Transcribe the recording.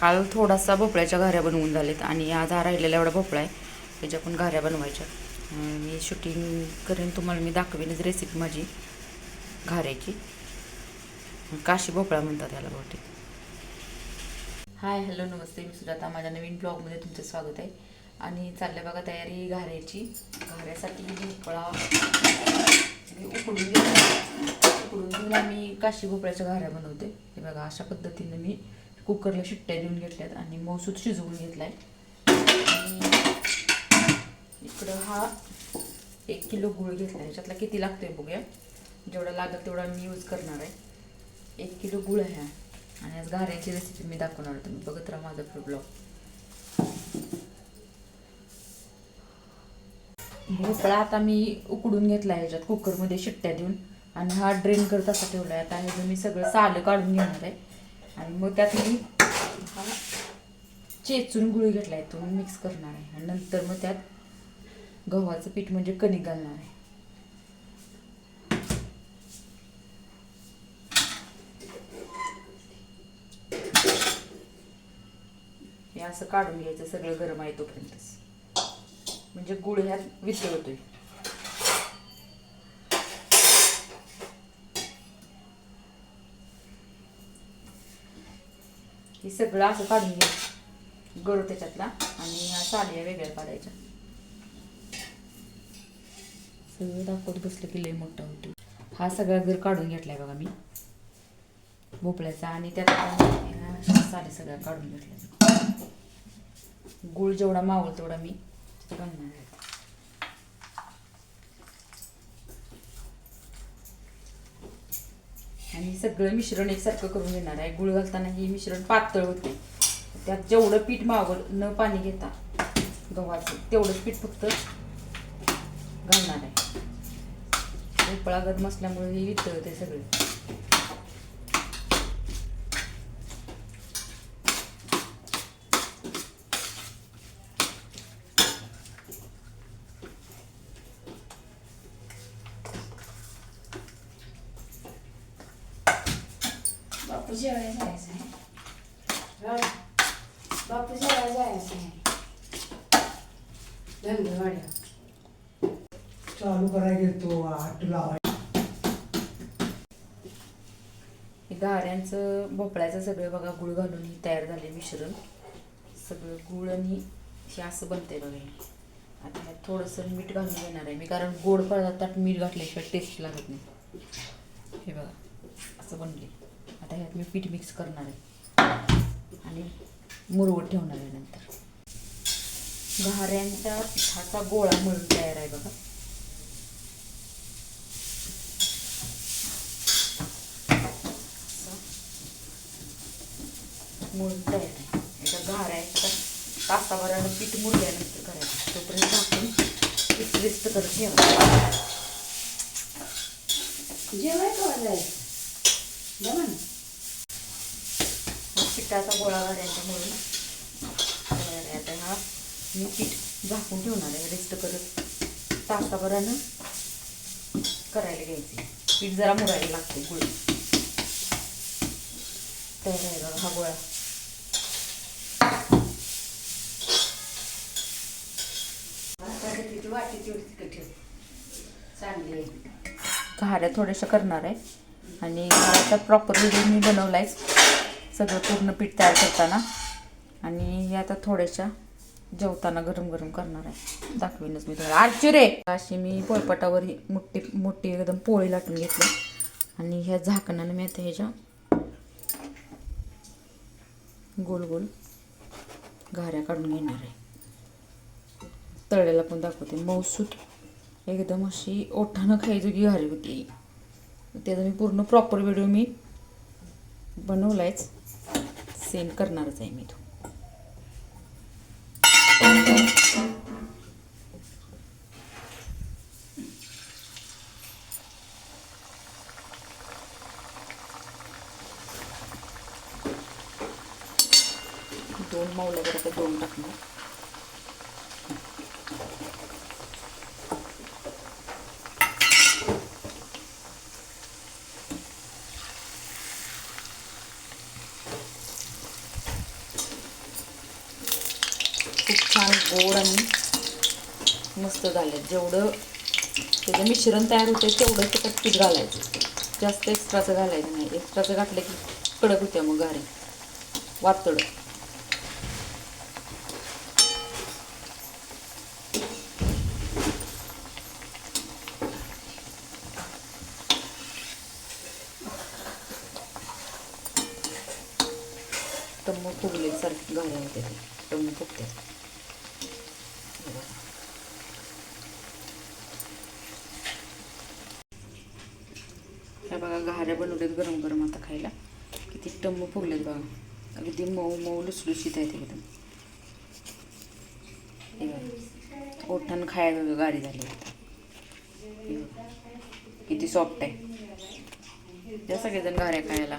काल थोडासा भोपळ्याच्या घाऱ्या बनवून झालेत आणि आज हा राहिलेला एवढा भोपळा आहे त्याच्या पण घाऱ्या बनवायच्या. मी शूटिंग करेन तुम्हाला मी दाखवेनच रेसिपी माझी घाऱ्याची. काशी भोपळा म्हणतात याला बहुतेक. हाय हॅलो नमस्ते. मी सुजाता माझ्या नवीन ब्लॉगमध्ये तुमचं स्वागत आहे. आणि चाललं बघा तयारी घाऱ्याची. घाऱ्यासाठी भोपळा उकडून उकडून घेऊन आम्ही काशी भोपळ्याच्या घाऱ्या बनवते. हे बघा अशा पद्धतीने मी कुकरला शिट्ट्या देऊन घेतल्यात आणि मौसूद शिजवून घेतलाय. आणि इकडं हा एक किलो गुळ घेतला ह्याच्यातला किती लागतोय बघूया. जेवढा लागेल तेवढा मी यूज करणार आहे. एक किलो गुळ आहे आणि आज घाऱ्याची रेसिपी मी दाखवणार आहे. तुम्ही बघत राहा माझा ब्लॉग भोपळा आता मी उकडून घेतला आहे ह्याच्यात कुकरमध्ये शिट्ट्या देऊन. आणि हा ड्रेन करत असा ठेवला आहे आता ह्याचं मी सगळं सालं काढून घेणार आहे. आणि मग त्यात मी हा चेचून गुळी घेतला आहे तो मिक्स करणार आहे. आणि नंतर मग त्यात गव्हाचं पीठ म्हणजे कणिक घालणार आहे. हे असं काढून घ्यायचं सगळं गरम आहे तोपर्यंतच. म्हणजे गुळ ह्यात वितळतोय. हे सगळं असं काढून घ्यायचं गळू त्याच्यातला आणि ह्या साल्या वेगळ्या काढायच्या. सगळं दाखवत बसलं की लय मोठा होतो. हा सगळा घर काढून घेतलाय बघा मी. भोपळ्याचा आणि त्यात साड्या सगळ्या काढून घेतल्या. गुळ जेवढा मावल तेवढा मी घालणार आहे. आणि सगळं मिश्रण एकसारखं करून घेणार आहे. गुळ घालताना हे मिश्रण पातळ होते. त्यात जेवढं पीठ मावल न पाणी घेता गव्हाचं तेवढंच पीठ फक्त घालणार आहे. उपळा गरम असल्यामुळे हे वितळते सगळं. बापू जेवायला जायचं आहे. राज, बापू जेवायला जायचं आहे. धंदेवाड्या चालू करायला गेलतो आठ लावाय हे घाऱ्यांचं भोपळ्याचं सगळं बघा गुळ घालून हे तयार झाले मिश्रण. सगळं गुळ आणि हे असं बनतंय बघा हे. आता ह्यात थोडंसं मीठ घालून घेणार आहे मी कारण गोड पदार्थात मीठ घातल्याशिवाय टेस्ट लागत नाही. हे बघा असं बनले आता ह्यात मी पीठ मिक्स करणार आहे. आणि मुरवत ठेवणार आहे नंतर. घाऱ्यांच्या पिठाचा गोळा मळून तयार आहे बघा. मुळून तयार आहे. एका घाऱ्याच्या तासाभरानं पीठ मुरल्यानंतर करायचं. तोपर्यंत आपण पीठ रेस्ट करत ठेवायचं. जेवाय का जायचं बघा ना पिठाचा गोळा घाऱ्यांच्या म्हणून. आता हा मी पीठ झाकून ठेवणार आहे रेस्ट करत तासाभरानं करायला घ्यायचे पीठ जरा मुरायला लागते गुळ. तयार आहे बघा हा गोळा. वाटी तेवढी ठेव. चांगली आहे. घाऱ्या थोड्याशा करणार आहे. आणि घाऱ्याचा प्रॉपर व्हिडिओ मी बनवला आहे सगळं पूर्ण पीठ तयार करताना. आणि हे आता थोड्याशा जेवताना गरम गरम करणार आहे. दाखवीनच मी तुम्हाला. आरची रे! अशी मी पोळपाटावर मोठी मोठी एकदम पोळी लाटून घेतली. आणि ह्या झाकणानं मी आता ह्याच्या गोल गोल घाऱ्या काढून घेणार आहे. तळ्याला पण दाखवते. मौसूत एकदम अशी ओठानं खायजोगी घारी होती. त्याचा मी पूर्ण प्रॉपर व्हिडिओ मी बनवलायच. सेंड करणारच आहे मी तो. दोन मावल्या आता दोन टाकणार. खूप छान गोड आणि मस्त झाले. जेवढं त्याचं मिश्रण तयार होते तेवढं त्याच्यात पीठ घालायचं. जास्त एक्स्ट्राचं घालायचं नाही. एक्स्ट्राचं घातलं की कडक होत्या मग घारी. वातड टम्म फुगले सारखे घाऱ्या होते ते फुगते ह्या बघा घाऱ्या बनवल्यात गरम गरम आता खायला. किती टम्म फुगलेत बघा. अगदी मऊ मऊ लुसलुशीत आहेत एकदम. हे बघा. ओठानं खायला गाडी झाली किती सॉफ्ट आहे. त्या सगळेजण घाऱ्या खायला.